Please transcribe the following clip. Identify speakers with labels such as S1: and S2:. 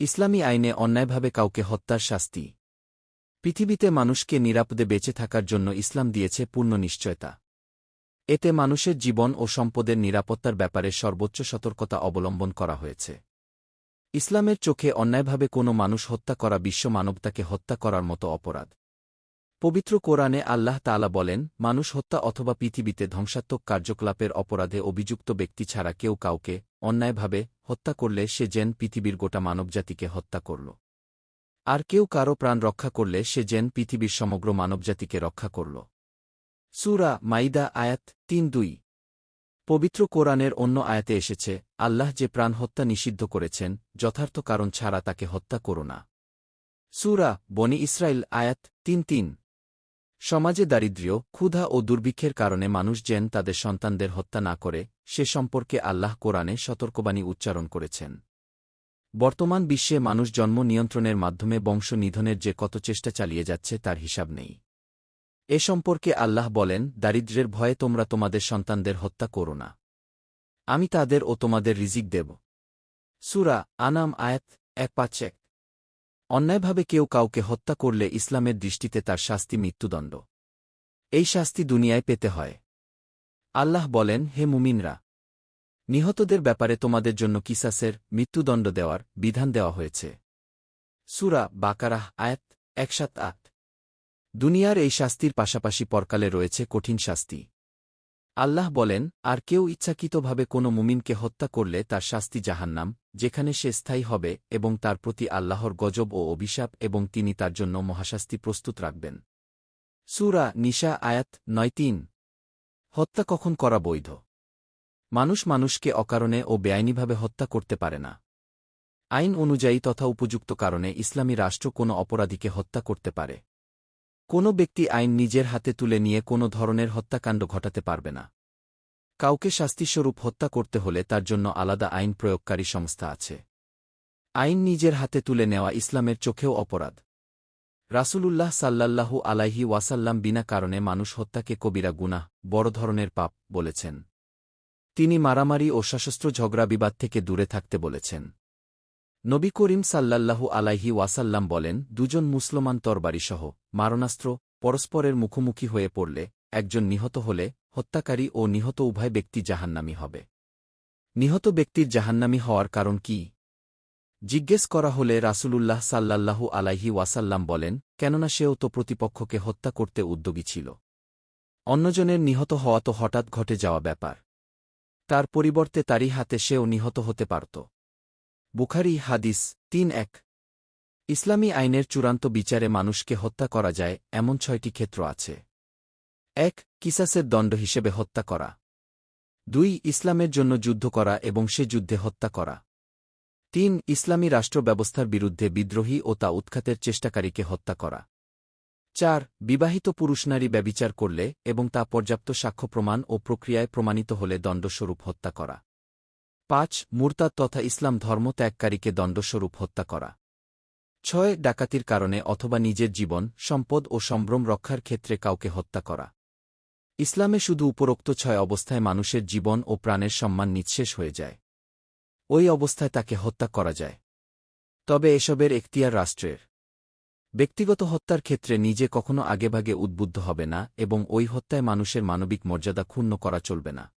S1: ইসলামী আইনে অন্যায়ভাবে কাউকে হত্যার শাস্তি। পৃথিবীতে মানুষকে নিরাপদে বেঁচে থাকার জন্য ইসলাম দিয়েছে পূর্ণ নিশ্চয়তা। এতে মানুষের জীবন ও সম্পদের নিরাপত্তার ব্যাপারে সর্বোচ্চ সতর্কতা অবলম্বন করা হয়েছে। ইসলামের চোখে অন্যায়ভাবে কোনো মানুষ হত্যা করা বিশ্ব মানবতাকে হত্যা করার মতো অপরাধ। পবিত্র কোরআনে আল্লাহ তাআলা বলেন, মানুষ হত্যা অথবা পৃথিবীতে ধ্বংসাত্মক কার্যকলাপের অপরাধে অভিযুক্ত ব্যক্তি ছাড়া কেউ কাউকে অন্যায়ভাবে হত্যা করলে সে যেন পৃথিবীর গোটা মানবজাতিকে হত্যা করল। আর কেউ কারও প্রাণ রক্ষা করলে সে যেন পৃথিবীর সমগ্র মানবজাতিকে রক্ষা করল। সুরা মাইদা আয়াত তিন দুই। পবিত্র কোরআনের অন্য আয়াতে এসেছে, আল্লাহ যে প্রাণ হত্যা নিষিদ্ধ করেছেন, যথার্থ কারণ ছাড়া তাকে হত্যা করো না। সুরা বনি ইসরায়েল আয়াত তিন তিন। সমাজে দারিদ্র্য, ক্ষুধা ও দুর্ভিক্ষের কারণে মানুষ যেন তাদের সন্তানদের হত্যা না করে, সে সম্পর্কে আল্লাহ কোরআনে সতর্কবাণী উচ্চারণ করেছেন। বর্তমান বিশ্বে মানুষ জন্ম নিয়ন্ত্রণের মাধ্যমে বংশ নিধনের যে কত চেষ্টা চালিয়ে যাচ্ছে তার হিসাব নেই। এ সম্পর্কে আল্লাহ বলেন, দারিদ্র্যের ভয়ে তোমরা তোমাদের সন্তানদের হত্যা করো না। আমি তাদের ও তোমাদের রিজিক দেব। সুরা আনাম আয়াত এক পাঁচ এক। অন্যায়ভাবে কেউ কাউকে হত্যা করলে ইসলামের দৃষ্টিতে তার শাস্তি মৃত্যুদণ্ড। এই শাস্তি দুনিয়ায় পেতে হয়। আল্লাহ বলেন, হে মুমিনরা, নিহতদের ব্যাপারে তোমাদের জন্য কিসাসের মৃত্যুদণ্ড দেওয়ার বিধান দেওয়া হয়েছে। সুরা বাকারাহ, আয়াত একসাত আট। দুনিয়ার এই শাস্তির পাশাপাশি পরকালে রয়েছে কঠিন শাস্তি। আল্লাহ বলেন, আর কেউ ইচ্ছাকৃতভাবে কোনো মুমিনকে হত্যা করলে তার শাস্তি জাহান্নাম, যেখানে সে স্থায়ী হবে এবং তার প্রতি আল্লাহর গজব ও অভিশাপ এবং তিনি তার জন্য মহাশাস্তি প্রস্তুত রাখবেন। সুরা নিশা আয়াত নয় তিন। হত্যা কখন করা বৈধ? মানুষ মানুষকে অকারণে ও বেআইনিভাবে হত্যা করতে পারে না। আইন অনুযায়ী তথা উপযুক্ত কারণে ইসলামী রাষ্ট্র কোনো অপরাধীকে হত্যা করতে পারে। কোনো ব্যক্তি আইন নিজের হাতে তুলে নিয়ে কোনো ধরনের হত্যাকাণ্ড ঘটাতে পারবে না। কাউকে শাস্তিস্বরূপ হত্যা করতে হলে তার জন্য আলাদা আইন প্রয়োগকারী সংস্থা আছে। আইন নিজের হাতে তুলে নেওয়া ইসলামের চোখেও অপরাধ। রাসূলুল্লাহ সাল্লাল্লাহু আলাইহি ওয়াসাল্লাম বিনা কারণে মানুষ হত্যাকে কবিরা গুনাহ, বড় ধরনের পাপ বলেছেন। তিনি মারামারি ও সশস্ত্র ঝগড়া বিবাদ থেকে দূরে থাকতে বলেছেন। নবী করিম সাল্লাল্লাহু আলাইহি ওয়াসাল্লাম বলেন, দুজন মুসলমান তরবারিসহ। মারণাস্ত্র পরস্পরের মুখোমুখি হয়ে পড়লে একজন নিহত হলে হত্যাকারী ও নিহত উভয় ব্যক্তি জাহান্নামী হবে। নিহত ব্যক্তির জাহান্নামী হওয়ার কারণ কি? জিজ্ঞেস করা হলে রাসূলুল্লাহ সাল্লাল্লাহু আলাইহি ওয়াসাল্লাম বলেন, কেননা সেও তো প্রতিপক্ষকে হত্যা করতে উদ্যোগী ছিল। অন্যজনের নিহত হওয়া তো হঠাৎ ঘটে যাওয়া ব্যাপার। তার পরিবর্তে তারই হাতে সেও নিহত হতে পারত। বুখারি হাদিস তিন এক। ইসলামী আইনের চূড়ান্ত বিচারে মানুষকে হত্যা করা যায়, এমন ছয়টি ক্ষেত্র আছে। এক, কিসাসের দণ্ড হিসেবে হত্যা করা। দুই, ইসলামের জন্য যুদ্ধ করা এবং সে যুদ্ধে হত্যা করা। তিন, ইসলামী রাষ্ট্র ব্যবস্থার বিরুদ্ধে বিদ্রোহী ও তা উৎখাতের চেষ্টাকারীকে হত্যা করা। চার, বিবাহিত পুরুষ নারী ব্যবিচার করলে এবং তা পর্যাপ্ত সাক্ষ্য প্রমাণ ও প্রক্রিয়ায় প্রমাণিত হলে দণ্ডস্বরূপ হত্যা করা। পাঁচ, মুরতাদ তথা ইসলাম ধর্ম ত্যাগকারীকে দণ্ডস্বরূপ হত্যা করা। ছয় ডাকাতির কারণে অথবা নিজের জীবন, সম্পদ ও সম্ভ্রম রক্ষার ক্ষেত্রে কাউকে হত্যা করা। ইসলামে শুধু উপরোক্ত ছয় অবস্থায় মানুষের জীবন ও প্রাণের সম্মান নিঃশেষ হয়ে যায়। ওই অবস্থায় তাকে হত্যা করা যায়। তবে এসবের এখতিয়ার রাষ্ট্রের। ব্যক্তিগত হত্যার ক্ষেত্রে নিজে কখনো আগেভাগে উদ্বুদ্ধ হবে না এবং ওই হত্যায় মানুষের মানবিক মর্যাদা ক্ষুণ্ণ করা চলবে না।